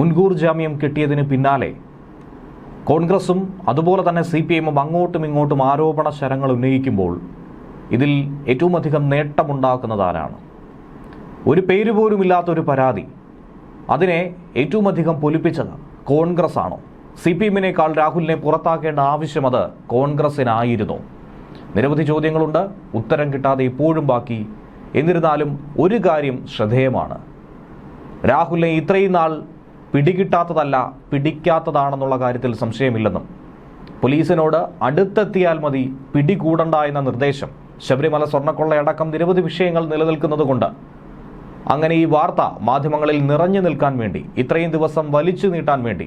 മുൻകൂർ ജാമ്യം കിട്ടിയതിന് പിന്നാലെ കോൺഗ്രസും അതുപോലെ തന്നെ സി പി എമ്മും അങ്ങോട്ടും ഇങ്ങോട്ടും ആരോപണ ശരങ്ങൾ ഉന്നയിക്കുമ്പോൾ ഇതിൽ ഏറ്റവും അധികം നേട്ടമുണ്ടാക്കുന്നത് ആരാണ് ഒരു പേര് ഇല്ലാത്തൊരു പരാതി അതിനെ ഏറ്റവും അധികം പൊലിപ്പിച്ചത് കോൺഗ്രസ് ആണോ സി പി എമ്മിനേക്കാൾ രാഹുലിനെ പുറത്താക്കേണ്ട ആവശ്യം അത് കോൺഗ്രസിനായിരുന്നു. നിരവധി ചോദ്യങ്ങളുണ്ട് ഉത്തരം കിട്ടാതെ ഇപ്പോഴും ബാക്കി. എന്നിരുന്നാലും ഒരു കാര്യം ശ്രദ്ധേയമാണ്. രാഹുലിനെ ഇത്രയും നാൾ പിടികിട്ടാത്തതല്ല പിടിക്കാത്തതാണെന്നുള്ള കാര്യത്തിൽ സംശയമില്ലെന്നും. പോലീസിനോട് അടുത്തെത്തിയാൽ മതി പിടികൂടണ്ട എന്ന നിർദ്ദേശം. ശബരിമല സ്വർണക്കൊള്ളയടക്കം നിരവധി വിഷയങ്ങൾ നിലനിൽക്കുന്നതുകൊണ്ട്. അങ്ങനെ ഈ വാർത്ത മാധ്യമങ്ങളിൽ നിറഞ്ഞു നിൽക്കാൻ വേണ്ടി ഇത്രയും ദിവസം വലിച്ചു നീട്ടാൻ വേണ്ടി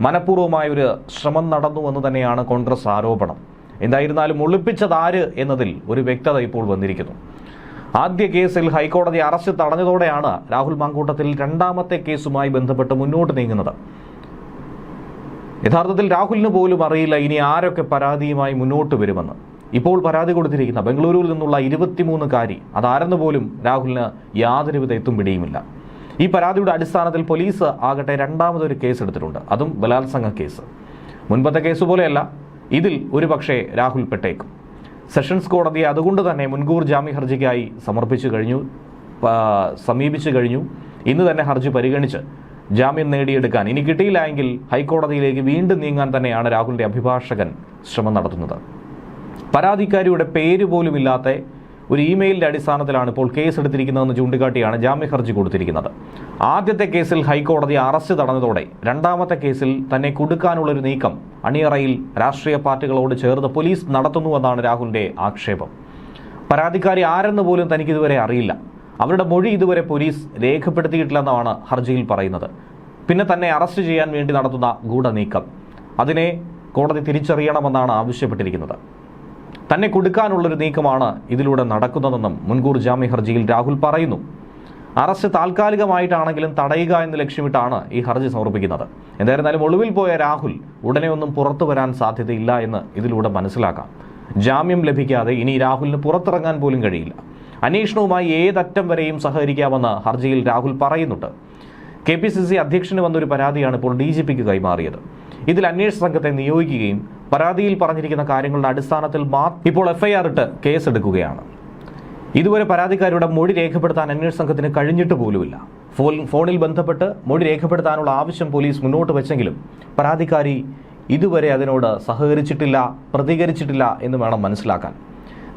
മനഃപൂർവമായ ഒരു ശ്രമം നടന്നു എന്ന് തന്നെയാണ് കോൺഗ്രസ് ആരോപണം. എന്തായിരുന്നാലും ഒളിപ്പിച്ചതാര് എന്നതിൽ ഒരു വ്യക്തത ഇപ്പോൾ വന്നിരിക്കുന്നു. ആദ്യ കേസിൽ ഹൈക്കോടതി അറസ്റ്റ് തടഞ്ഞതോടെയാണ് രാഹുൽ മാങ്കൂട്ടത്തിൽ രണ്ടാമത്തെ കേസുമായി ബന്ധപ്പെട്ട് മുന്നോട്ട് നീങ്ങുന്നത്. യഥാർത്ഥത്തിൽ രാഹുലിന് പോലും അറിയില്ല ഇനി ആരൊക്കെ പരാതിയുമായി മുന്നോട്ട് വരുമെന്ന്. ഇപ്പോൾ പരാതി കൊടുത്തിരിക്കുന്ന ബംഗളൂരുവിൽ നിന്നുള്ള ഇരുപത്തിമൂന്നുകാരി അതാരെന്ന് പോലും രാഹുലിന് യാതൊരുവിധ എത്തും പിടിയുമില്ല. ഈ പരാതിയുടെ അടിസ്ഥാനത്തിൽ പോലീസ് ആകട്ടെ രണ്ടാമതൊരു കേസ് എടുത്തിട്ടുണ്ട് അതും ബലാത്സംഗ കേസ്. മുൻപത്തെ കേസ് പോലെയല്ല ഇതിൽ ഒരുപക്ഷേ രാഹുൽ പെട്ടേക്കും. സെഷൻസ് കോടതി അതുകൊണ്ട് തന്നെ മുൻകൂർ ജാമ്യ ഹർജിക്കായി സമർപ്പിച്ചു കഴിഞ്ഞു സമീപിച്ചു കഴിഞ്ഞു. ഇന്ന് തന്നെ ഹർജി പരിഗണിച്ച് ജാമ്യം നേടിയെടുക്കാൻ ഇനി കിട്ടിയില്ല എങ്കിൽ ഹൈക്കോടതിയിലേക്ക് വീണ്ടും നീങ്ങാൻ തന്നെയാണ് രാഹുലിന്റെ അഭിഭാഷകൻ ശ്രമം നടത്തുന്നത്. പരാതിക്കാരിയുടെ പേര് പോലും ഇല്ലാത്ത ഒരു ഇമെയിലിന്റെ അടിസ്ഥാനത്തിലാണ് ഇപ്പോൾ കേസ് എടുത്തിരിക്കുന്നതെന്ന് ചൂണ്ടിക്കാട്ടിയാണ് ജാമ്യ ഹർജി കൊടുത്തിരിക്കുന്നത്. ആദ്യത്തെ കേസിൽ ഹൈക്കോടതി അറസ്റ്റ് തടഞ്ഞതോടെ രണ്ടാമത്തെ കേസിൽ തന്നെ കൊടുക്കാനുള്ളൊരു നീക്കം അണിയറയിൽ രാഷ്ട്രീയ പാർട്ടികളോട് ചേർന്ന് പോലീസ് നടത്തുന്നുവെന്നാണ് രാഹുലിന്റെ ആക്ഷേപം. പരാതിക്കാരി ആരെന്ന് പോലും തനിക്കിതുവരെ അറിയില്ല. അവരുടെ മൊഴി ഇതുവരെ പോലീസ് രേഖപ്പെടുത്തിയിട്ടില്ലെന്നാണ് ഹർജിയിൽ പറയുന്നത്. പിന്നെ തന്നെ അറസ്റ്റ് ചെയ്യാൻ വേണ്ടി നടത്തുന്ന ഗൂഢനീക്കം. അതിനെ കോടതി തിരിച്ചറിയണമെന്നാണ് ആവശ്യപ്പെട്ടിരിക്കുന്നത്. തന്നെ കൊടുക്കാനുള്ളൊരു നീക്കമാണ് ഇതിലൂടെ നടക്കുന്നതെന്നും മുൻകൂർ ജാമ്യ ഹർജിയിൽ രാഹുൽ പറയുന്നു. അറസ്റ്റ് താൽക്കാലികമായിട്ടാണെങ്കിലും തടയുക എന്ന് ലക്ഷ്യമിട്ടാണ് ഈ ഹർജി സമർപ്പിക്കുന്നത്. എന്തായിരുന്നാലും ഒളിവിൽ പോയ രാഹുൽ ഉടനെ ഒന്നും പുറത്തു വരാൻ സാധ്യതയില്ല എന്ന് ഇതിലൂടെ മനസ്സിലാക്കാം. ജാമ്യം ലഭിക്കാതെ ഇനി രാഹുലിന് പുറത്തിറങ്ങാൻ പോലും കഴിയില്ല. അന്വേഷണവുമായി ഏതറ്റം വരെയും സഹകരിക്കാമെന്ന് ഹർജിയിൽ രാഹുൽ പറയുന്നുണ്ട്. കെ പി സി സി അധ്യക്ഷന് വന്നൊരു പരാതിയാണ് ഇപ്പോൾ ഡി ജി പിക്ക് കൈമാറിയത്. ഇതിൽ അന്വേഷണ സംഘത്തെ നിയോഗിക്കുകയും പരാതിയിൽ പറഞ്ഞിരിക്കുന്ന കാര്യങ്ങളുടെ അടിസ്ഥാനത്തിൽ ഇപ്പോൾ എഫ്ഐആർ ഇട്ട് കേസെടുക്കുകയാണ്. ഇതുവരെ പരാതിക്കാരുടെ മൊഴി രേഖപ്പെടുത്താൻ അന്വേഷണ സംഘത്തിന് കഴിഞ്ഞിട്ട് പോലുമില്ല. ഫോൺ ഫോണിൽ ബന്ധപ്പെട്ട് മൊഴി രേഖപ്പെടുത്താനുള്ള ആവശ്യം പോലീസ് മുന്നോട്ട് വെച്ചെങ്കിലും പരാതിക്കാരി ഇതുവരെ അതിനോട് സഹകരിച്ചിട്ടില്ല പ്രതികരിച്ചിട്ടില്ല എന്ന് വേണം മനസ്സിലാക്കാൻ.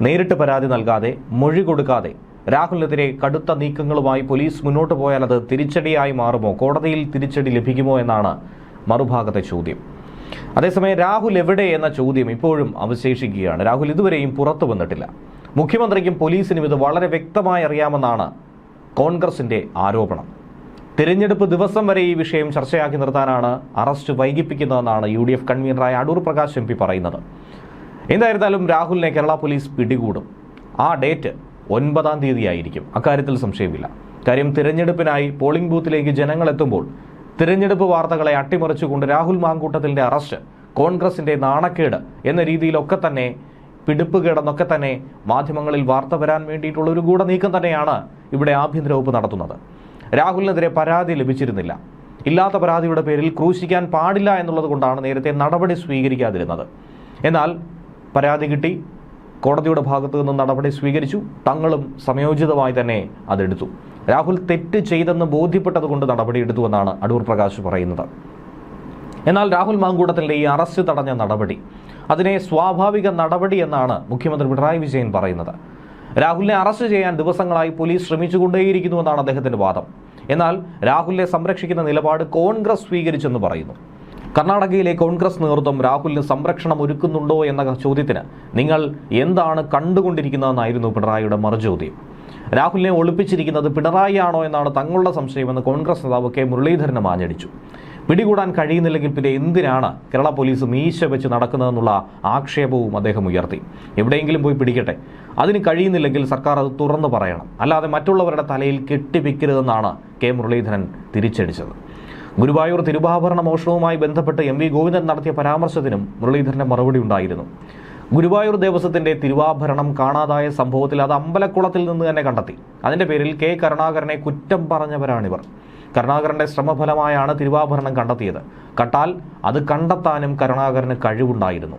നേരിട്ട് പരാതി നൽകാതെ മൊഴി കൊടുക്കാതെ രാഹുലിനെതിരെ കടുത്ത നീക്കങ്ങളുമായി പോലീസ് മുന്നോട്ട് പോയാൽ അത് തിരിച്ചടിയായി മാറുമോ? കോടതിയിൽ തിരിച്ചടി ലഭിക്കുമോ എന്നാണ് മറുഭാഗത്തെ ചോദ്യം. അതേസമയം രാഹുൽ എവിടെ എന്ന ചോദ്യം ഇപ്പോഴും അവശേഷിക്കുകയാണ്. രാഹുൽ ഇതുവരെയും പുറത്തു വന്നിട്ടില്ല. മുഖ്യമന്ത്രിക്കും പോലീസിനും ഇത് വളരെ വ്യക്തമായി അറിയാമെന്നാണ് കോൺഗ്രസിന്റെ ആരോപണം. തിരഞ്ഞെടുപ്പ് ദിവസം വരെ ഈ വിഷയം ചർച്ചയാക്കി നിർത്താനാണ് അറസ്റ്റ് വൈകിപ്പിക്കുന്നതെന്നാണ് യു ഡി എഫ് കൺവീനറായ അടൂർ പ്രകാശ് എം പി പറയുന്നത്. എന്തായിരുന്നാലും രാഹുലിനെ കേരള പോലീസ് പിടികൂടും. ആ ഡേറ്റ് ഒൻപതാം തീയതി ആയിരിക്കും അക്കാര്യത്തിൽ സംശയമില്ല. കാര്യം തിരഞ്ഞെടുപ്പിനായി പോളിംഗ് ബൂത്തിലേക്ക് ജനങ്ങൾ എത്തുമ്പോൾ തിരഞ്ഞെടുപ്പ് വാർത്തകളെ അട്ടിമറിച്ചുകൊണ്ട് രാഹുൽ മാങ്കൂട്ടത്തിന്റെ അറസ്റ്റ് കോൺഗ്രസിന്റെ നാണക്കേട് എന്ന രീതിയിലൊക്കെ തന്നെ പിടിപ്പുകേടെന്നൊക്കെ തന്നെ മാധ്യമങ്ങളിൽ വാർത്ത വരാൻ വേണ്ടിയിട്ടുള്ള ഒരു ഗൂഢനീക്കം തന്നെയാണ് ഇവിടെ ആഭ്യന്തര വകുപ്പ് നടത്തുന്നത്. രാഹുലിനെതിരെ പരാതി ലഭിച്ചിരുന്നില്ല. ഇല്ലാത്ത പരാതിയുടെ പേരിൽ ക്രൂശിക്കാൻ പാടില്ല എന്നുള്ളത് കൊണ്ടാണ് നേരത്തെ നടപടി സ്വീകരിക്കാതിരുന്നത്. എന്നാൽ പരാതി കിട്ടി കോടതിയുടെ ഭാഗത്തു നിന്ന് നടപടി സ്വീകരിച്ചു തങ്ങളും സമയോചിതമായി തന്നെ അതെടുത്തു. രാഹുൽ തെറ്റ് ചെയ്തെന്ന് ബോധ്യപ്പെട്ടതുകൊണ്ട് നടപടിയെടുത്തുവെന്നാണ് അടൂർ പ്രകാശ് പറയുന്നത്. എന്നാൽ രാഹുൽ മാങ്കൂടത്തിന്റെ ഈ അറസ്റ്റ് തടഞ്ഞ നടപടി അതിനെ സ്വാഭാവിക നടപടി എന്നാണ് മുഖ്യമന്ത്രി പിണറായി വിജയൻ പറയുന്നത്. രാഹുലിനെ അറസ്റ്റ് ചെയ്യാൻ ദിവസങ്ങളായി പോലീസ് ശ്രമിച്ചുകൊണ്ടേയിരിക്കുന്നുവെന്നാണ് അദ്ദേഹത്തിന്റെ വാദം. എന്നാൽ രാഹുലിനെ സംരക്ഷിക്കുന്ന നിലപാട് കോൺഗ്രസ് സ്വീകരിച്ചെന്ന് പറയുന്നു. കർണാടകയിലെ കോൺഗ്രസ് നേതൃത്വം രാഹുലിന് സംരക്ഷണം ഒരുക്കുന്നുണ്ടോ എന്ന ചോദ്യത്തിന് നിങ്ങൾ എന്താണ് കണ്ടുകൊണ്ടിരിക്കുന്നതെന്നായിരുന്നു പിണറായിയുടെ മറുചോദ്യം. രാഹുലിനെ ഒളിപ്പിച്ചിരിക്കുന്നത് പിണറായി ആണോ എന്നാണ് തങ്ങളുടെ സംശയമെന്ന് കോൺഗ്രസ് നേതാവ് കെ മുരളീധരൻ ആഞ്ഞടിച്ചു പിടികൂടാൻ കഴിയുന്നില്ലെങ്കിൽ പിന്നെ എന്തിനാണ് കേരള പോലീസ് മീശ വെച്ച് നടക്കുന്നതെന്നുള്ള ആക്ഷേപവും അദ്ദേഹം ഉയർത്തി. എവിടെയെങ്കിലും പോയി പിടിക്കട്ടെ. അതിന് കഴിയുന്നില്ലെങ്കിൽ സർക്കാർ അത് തുറന്നു പറയണം. അല്ലാതെ മറ്റുള്ളവരുടെ തലയിൽ കെട്ടിപ്പിക്കരുതെന്നാണ് കെ മുരളീധരൻ തിരിച്ചടിച്ചത്. ഗുരുവായൂർ തിരുവാഭരണ മോഷണവുമായി ബന്ധപ്പെട്ട് എം വി ഗോവിന്ദൻ നടത്തിയ പരാമർശത്തിനും മുരളീധരന്റെ മറുപടി ഉണ്ടായിരുന്നു. ഗുരുവായൂർ ദേവസ്വത്തിന്റെ തിരുവാഭരണം കാണാതായ സംഭവത്തിൽ അത് അമ്പലക്കുളത്തിൽ നിന്ന് തന്നെ കണ്ടെത്തി. അതിന്റെ പേരിൽ കെ കരുണാകരനെ കുറ്റം പറഞ്ഞവരാണിവർ. കരുണാകരന്റെ ശ്രമഫലമായാണ് തിരുവാഭരണം കണ്ടെത്തിയത്. കട്ടാൽ അത് കണ്ടെത്താനും കരുണാകരന് കഴിവുണ്ടായിരുന്നു.